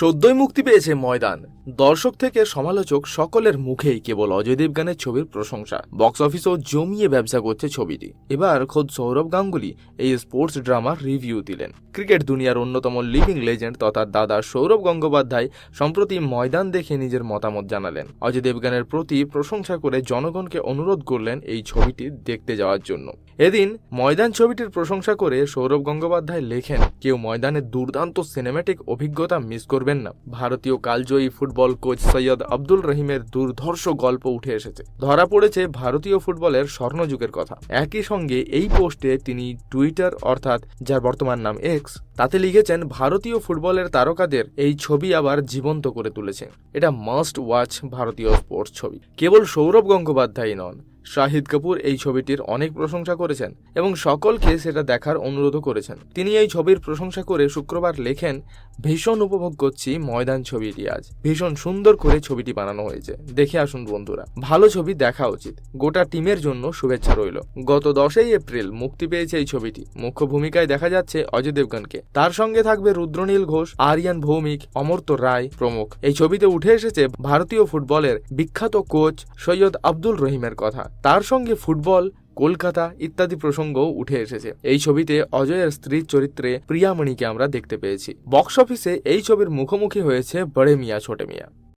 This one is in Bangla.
সদ্যই মুক্তি পেয়েছে ময়দান। দর্শক থেকে সমালোচক সকলের মুখেই কেবল অজয় দেবগানের ছবির প্রশংসা। বক্স অফিসেও জমিয়ে ব্যবসা করছে ছবিটি। এবার খোদ সৌরভ গাঙ্গুলি এই স্পোর্টস ড্রামার রিভিউ দিলেন। ক্রিকেট দুনিয়ার অন্যতম লিভিং লেজেন্ড তথা দাদা সৌরভ গঙ্গোপাধ্যায় সম্প্রতি ময়দান দেখে নিজের মতামত জানালেন। অজয় দেবগানের প্রতি প্রশংসা করে জনগণকে অনুরোধ করলেন এই ছবিটি দেখতে যাওয়ার জন্য। এদিন ময়দান ছবিটির প্রশংসা করে সৌরভ গঙ্গোপাধ্যায় লেখেন, কেউ ময়দানের দুর্দান্ত সিনেম্যাটিক অভিজ্ঞতা মিস করবেন না। ভারতীয় কালজয়ী ফুটবল কোচ সৈয়দ আব্দুল রহিমের দুর্ধর্ষ গল্প উঠে এসেছে। ধরা পড়েছে ভারতীয় ফুটবলের স্বর্ণযুগের কথা। একই সঙ্গে এই পোস্টে তিনি টুইটার অর্থাৎ, যার বর্তমান নাম এক্স তাতে লিখেছেন, ভারতীয় ফুটবলের তারকাদের এই ছবি আবার জীবন্ত করে তুলেছে। এটা মাস্ট ওয়াচ ভারতীয় স্পোর্টস ছবি। কেবল সৌরভ গঙ্গোপাধ্যায় নন শাহিদ কাপুর এই ছবিটির অনেক প্রশংসা করেছেন এবং সকলকে সেটা দেখার অনুরোধও করেছেন। তিনি এই ছবির প্রশংসা করে শুক্রবার লেখেন, ভীষণ উপভোগ করছি ময়দান ছবিটি আজ। ভীষণ সুন্দর করে ছবিটি বানানো হয়েছে। দেখে আসুন বন্ধুরা। ভালো ছবি দেখা উচিত। গোটা টিমের জন্য শুভেচ্ছা রইল। গত দশই এপ্রিল মুক্তি পেয়েছে এই ছবিটি। মুখ্য ভূমিকায় দেখা যাচ্ছে অজয় দেবগনকে। তার সঙ্গে থাকবে রুদ্রনীল ঘোষ, আরিয়ান ভৌমিক, অমর্ত্য রায় প্রমুখ। এই ছবিতে উঠে এসেছে ভারতীয় ফুটবলের বিখ্যাত কোচ সৈয়দ আব্দুল রহিমের কথা। তার সঙ্গে ফুটবল, কলকাতা ইত্যাদি প্রসঙ্গও উঠে এসেছে। এই ছবিতে অজয়ের স্ত্রীর চরিত্রে প্রিয়ামণিকে আমরা দেখতে পেয়েছি। বক্স অফিসে এই ছবির মুখোমুখি হয়েছে বড়ে মিয়া, ছোটে মিয়া।